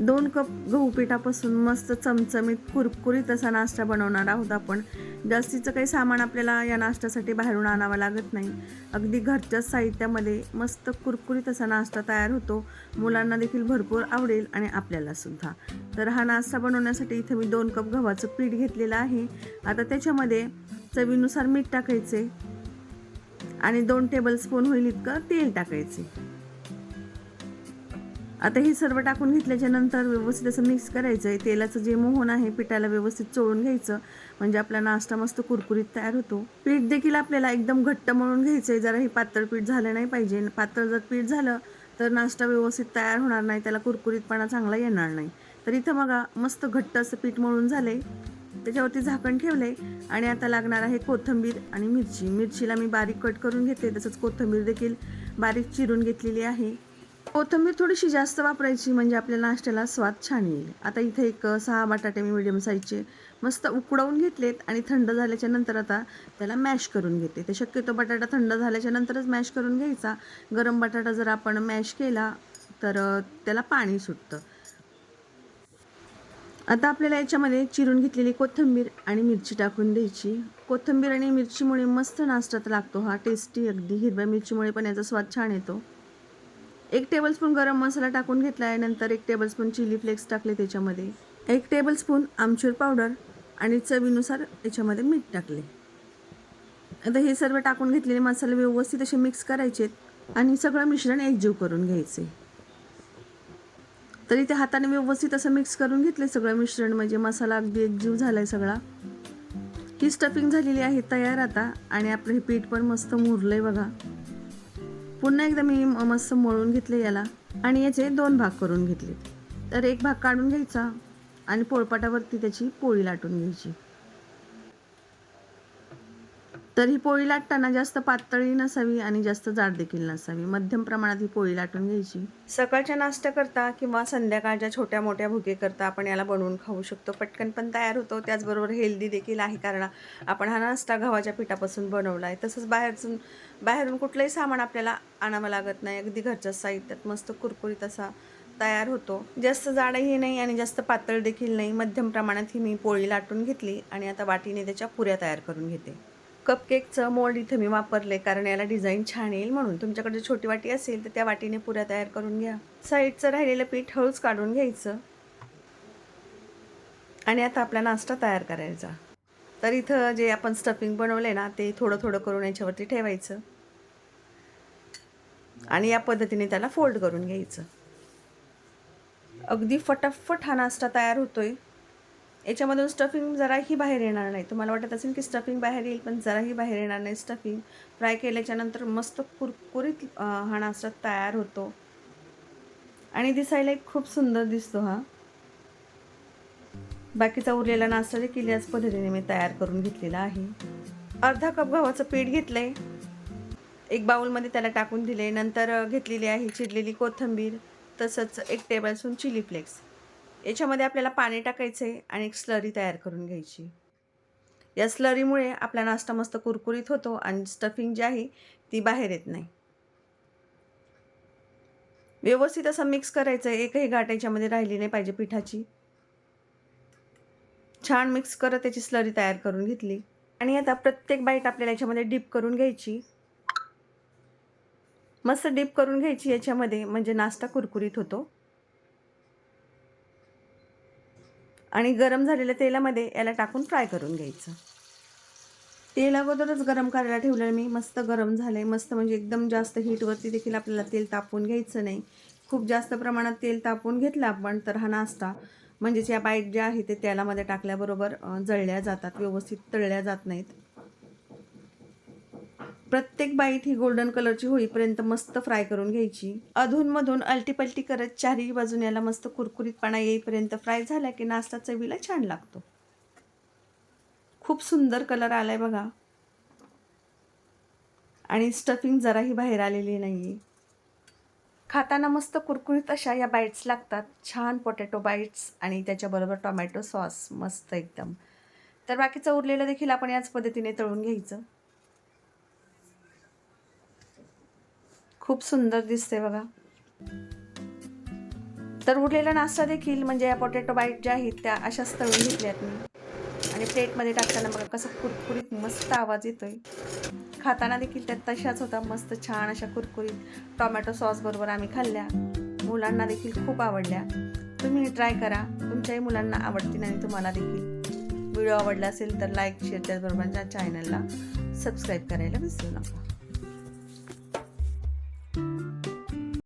दोन कप गहू पिठापासून मस्त चमचमीत कुरकुरीत असा नाश्ता बनवणार आहोत आपण. जास्तीचं काही सामान आपल्याला या नाश्त्यासाठी बाहेरून आणावं लागत नाही. अगदी घरच्याच साहित्यामध्ये मस्त कुरकुरीत असा नाश्ता तयार होतो. मुलांना देखील भरपूर आवडेल आणि आपल्यालासुद्धा तर हा नाश्ता बनवण्यासाठी इथे मी दोन कप गव्हाचं पीठ घेतलेलं आहे. आता त्याच्यामध्ये चवीनुसार मीठ टाकायचे आणि दोन टेबलस्पून होईल इतकं तेल टाकायचे. आता हे सर्व टाकून घेतल्याच्या नंतर व्यवस्थित असं मिक्स करायचं आहे तेलाचं जे मोहन आहे पिठाला व्यवस्थित चोळून घ्यायचं. म्हणजे आपला नाश्ता मस्त कुरकुरीत तयार होतो. पीठ देखील आपल्याला एकदम घट्ट मळून घ्यायचं आहे जरा हे पातळ पीठ झालं नाही पाहिजे. पातळ जर पीठ झालं तर नाश्ता व्यवस्थित तयार होणार नाही. त्याला कुरकुरीतपणा चांगला येणार नाही. तर इथं बघा मस्त घट्ट असं पीठ मळून आहे त्याच्यावरती झाकण ठेवलं आहे आणि आता लागणार आहे कोथिंबीर आणि मिरची. मिरचीला मी बारीक कट करून घेते. तसंच कोथिंबीर देखील बारीक चिरून घेतलेली आहे. कोथिंबीर थोडीशी जास्त वापरायची म्हणजे आपल्या नाश्त्याला स्वाद छान येईल. आता इथे एक सहा बटाटे मी मिडियम साईजचे मस्त उकडवून घेतलेत आणि थंड झाल्याच्यानंतर आता त्याला मॅश करून घेते. ते शक्यतो बटाटा थंड झाल्याच्या नंतरच मॅश करून घ्यायचा. गरम बटाटा जर आपण मॅश केला तर त्याला पाणी सुटतं. आता आपल्याला याच्यामध्ये चिरून घेतलेली कोथिंबीर आणि मिरची टाकून द्यायची. कोथिंबीर आणि मिरचीमुळे मस्त नाश्त्यात लागतो. हा टेस्टी अगदी हिरव्या मिरचीमुळे पण याचा स्वाद छान येतो. एक टेबलस्पून गरम मसाला टाकून घेतला आहे नंतर एक टेबलस्पून चिली फ्लेक्स टाकले त्याच्यामध्ये. एक टेबलस्पून आमचूर पावडर आणि चवीनुसार याच्यामध्ये मीठ टाकले. आता हे सर्व टाकून घेतलेले मसाले व्यवस्थित असे मिक्स करायचे आणि सगळं मिश्रण एकजीव करून घ्यायचे. तरी ते हाताने व्यवस्थित असं मिक्स करून घेतले सगळं मिश्रण म्हणजे मसाला अगदी एकजीव आहे सगळा. ही स्टफिंग झालेली आहे तयार आता आणि आपलं हे पीठ पण मस्त मुरलंय बघा. पुन्हा एकदा मी मस्त मळून घेतले याला आणि याचे दोन भाग करून घेतले. तर एक भाग काढून घ्यायचा आणि पोळपाटावरती त्याची पोळी लाटून घ्यायची. तर ही पोळी लाटताना जास्त पातळी नसावी आणि जास्त जाड देखील नसावी. मध्यम प्रमाणात ही पोळी लाटून घ्यायची. सकाळच्या नाश्ता करता किंवा संध्याकाळच्या छोट्या मोठ्या भुके करता आपण याला बनवून खाऊ शकतो. पटकन पण तयार होतो. त्याचबरोबर हेल्दी देखील आहे कारण आपण हा नाश्ता गव्हाच्या पिठापासून बनवला आहे तसंच बाहेरचून बाहेरून कुठलंही सामान आपल्याला आणावं लागत नाही. अगदी घरच्या साहित्यात मस्त कुरकुरीत असा तयार होतो. जास्त जाडही नाही आणि जास्त पातळ देखील नाही. मध्यम प्रमाणात ही मी पोळी लाटून घेतली आणि आता वाटीने त्याच्या पुऱ्या तयार करून घेते. कपकेकचं मोल्ड इथं मी वापरले कारण याला डिझाईन छान येईल म्हणून. तुमच्याकडे छोटी वाटी असेल तर त्या वाटीने पुऱ्या तयार करून घ्या. साईडचं राहिलेलं पीठ हळूच काढून घ्यायचं. आणि आता आपला नाश्ता तयार करायचा. तर इथं जे आपण स्टफिंग बनवले ना ते थोडं थोडं करून याच्यावरती ठेवायचं. आणि या पद्धतीने त्याला फोल्ड करून घ्यायचं. अगदी फटाफट हा नाश्ता तयार होतोय. याच्यामधून स्टफिंग जराही बाहेर येणार नाही. तुम्हाला वाटत असेल की स्टफिंग बाहेर येईल पण जराही बाहेर येणार नाही स्टफिंग फ्राय केल्याच्यानंतर मस्त कुरकुरीत हा नाश्ता तयार होतो. आणि दिसायला एक खूप सुंदर दिसतो हा. बाकीचा उरलेला नाश्ता देखील याच पद्धतीने मी तयार करून घेतलेला आहे. अर्धा कप गव्हाचं पीठ घेतलंय. एक बाउलमध्ये त्याला टाकून दिले नंतर घेतलेली आहे चिरलेली कोथिंबीर तसंच एक टेबलस्पून चिली फ्लेक्स याच्यामध्ये आपल्याला पाणी टाकायचं आहे आणि एक स्लरी तयार करून घ्यायची. या स्लरीमुळे आपला नाश्ता मस्त कुरकुरीत होतो आणि स्टफिंग जी आहे ती बाहेर येत नाही. व्यवस्थित असं मिक्स करायचं आहे एकही गाठ याच्यामध्ये राहिली नाही पाहिजे पिठाची. छान मिक्स करत त्याची स्लरी तयार करून घेतली. आणि आता प्रत्येक बाईट आपल्याला याच्यामध्ये डीप करून घ्यायची. मस्त डीप करून घ्यायची याच्यामध्ये म्हणजे नाश्ता कुरकुरीत होतो. आणि गरम झालेल्या तेलामध्ये याला टाकून फ्राय करून घ्यायचं. तेल अगोदरच गरम करायला ठेवलं मी. मस्त गरम झालं आहे मस्त म्हणजे एकदम जास्त हीटवरती देखील आपल्याला तेल तापवून घ्यायचं नाही. खूप जास्त प्रमाणात तेल तापवून घेतलं आपण तर हा नाश्ता. म्हणजेच या बाईट ज्या आहे ते तेलामध्ये टाकल्याबरोबर जळल्या जातात. व्यवस्थित तळल्या जात नाहीत. प्रत्येक बाईट ही गोल्डन कलरची होईपर्यंत मस्त फ्राय करून घ्यायची. अधूनमधून अलटीपलटी करत चारही बाजून याला मस्त कुरकुरीतपणा येईपर्यंत फ्राय झाला की नाश्ता चवीला छान लागतो. खूप सुंदर कलर आलाय बघा. आणि स्टफिंग जराही बाहेर आलेली नाही खाताना मस्त कुरकुरीत अशा या बाईट्स लागतात. छान पोटॅटो बाईट्स आणि त्याच्याबरोबर टोमॅटो सॉस मस्त एकदम. तर बाकीचं उरलेलं देखील आपण याच पद्धतीने तळून घ्यायचं. खूप सुंदर दिसते बघा. तर उरलेला नाश्ता देखील म्हणजे या पोटॅटो बाईट ज्या आहेत त्या अशाच तळून घेतल्यात मी. आणि प्लेटमध्ये टाकताना बघा कसं कुरकुरीत मस्त आवाज येतोय. खाताना देखील त्या तशाच होता मस्त छान अशा कुरकुरीत टोमॅटो सॉस बरोबर आम्ही खाल्ल्या. मुलांना देखील खूप आवडल्या. तुम्ही ट्राय करा. तुमच्याही मुलांना आवडतील आणि तुम्हाला देखील. व्हिडिओ आवडला असेल तर लाईक शेअर त्याचबरोबर चॅनलला सबस्क्राईब करायला विसरू नका.